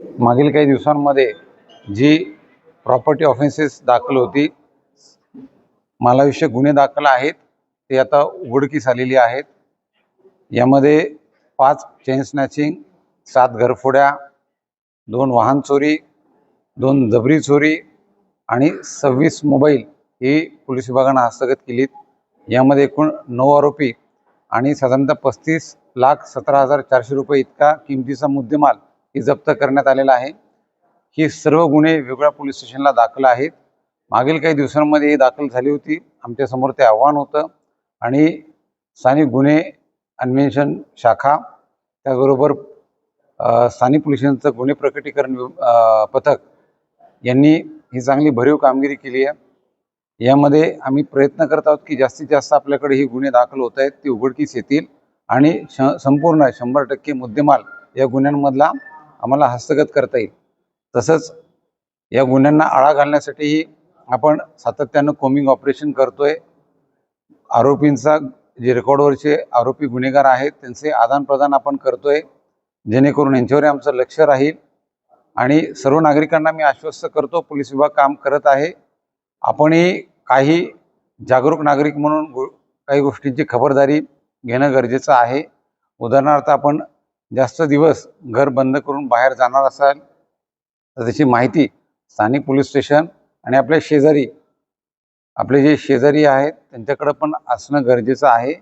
मागील काही दिवसांमध्ये जी प्रॉपर्टी ऑफेन्सेस दाखल होती मालाविषयक गुन्हे दाखल आहेत ते आता उघडकीस आलेली आहेत. यामध्ये पाच चेन स्नॅचिंग सात घरफोड्या दोन वाहन चोरी दोन जबरी चोरी आणि सव्वीस मोबाईल ही पोलीस विभागानं हस्तगत केलीत. यामध्ये एकूण नऊ आरोपी आणि साधारणतः पस्तीस लाख सतरा हजार चारशे रुपये इतका किमतीचा मुद्देमाल ही जप्त करण्यात आलेला आहे. ही सर्व गुन्हे वेगळ्या पोलीस स्टेशनला दाखल आहेत. मागील काही दिवसांमध्ये ही दाखल झाली होती. आमच्यासमोर ते आव्हान होतं. आणि स्थानिक गुन्हे अन्वेषण शाखा त्याचबरोबर स्थानिक पोलिसांचं गुन्हे प्रकटीकरण पथक यांनी ही चांगली भरीव कामगिरी केली आहे. यामध्ये आम्ही प्रयत्न करत आहोत की जास्तीत जास्त आपल्याकडे ही गुन्हे दाखल होत आहेत ते उघडकीस येतील आणि श संपूर्ण शंभर टक्के मुद्देमाल या गुन्ह्यांमधला आम्हाला हस्तगत करता येईल. तसंच या गुन्ह्यांना आळा घालण्यासाठीही आपण सातत्यानं कोमिंग ऑपरेशन करतोय. आरोपींचा जे रेकॉर्डवरचे आरोपी गुन्हेगार आहेत त्यांचे आदानप्रदान आपण करतोय. जेणेकरून यांच्यावर आमचं लक्ष राहील. आणि सर्व नागरिकांना मी आश्वस्त करतो पोलीस विभाग काम करत आहे. आपणही काही जागरूक नागरिक म्हणून गो काही गोष्टींची खबरदारी घेणं गरजेचं आहे. उदाहरणार्थ आपण जास्त दिवस घर बंद करून बाहेर जाणार असाल तर त्याची माहिती स्थानिक पोलीस स्टेशन आणि आपल्या शेजारी आपले जे शेजारी आहेत त्यांच्याकडं पण असणं गरजेचं आहे.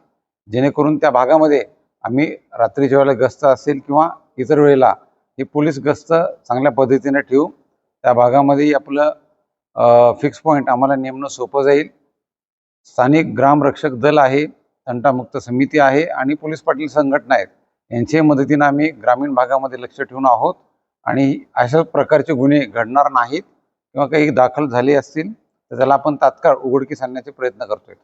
जेणेकरून त्या भागामध्ये आम्ही रात्रीच्या वेळेला गस्त असेल किंवा इतर वेळेला हे पोलीस गस्त चांगल्या पद्धतीने ठेवू त्या भागामध्ये आपलं फिक्स पॉईंट आम्हाला नेमणं सोपं जाईल. स्थानिक ग्रामरक्षक दल आहे तंटामुक्त समिती आहे आणि पोलीस पाटील संघटना आहेत. यांच्या मदतीनं आम्ही ग्रामीण भागामध्ये लक्ष ठेवून आहोत आणि अशा प्रकारचे गुन्हे घडणार नाहीत किंवा काही दाखल झाले असतील तर त्याला आपण तात्काळ उघडकीस आणण्याचे प्रयत्न करतोय.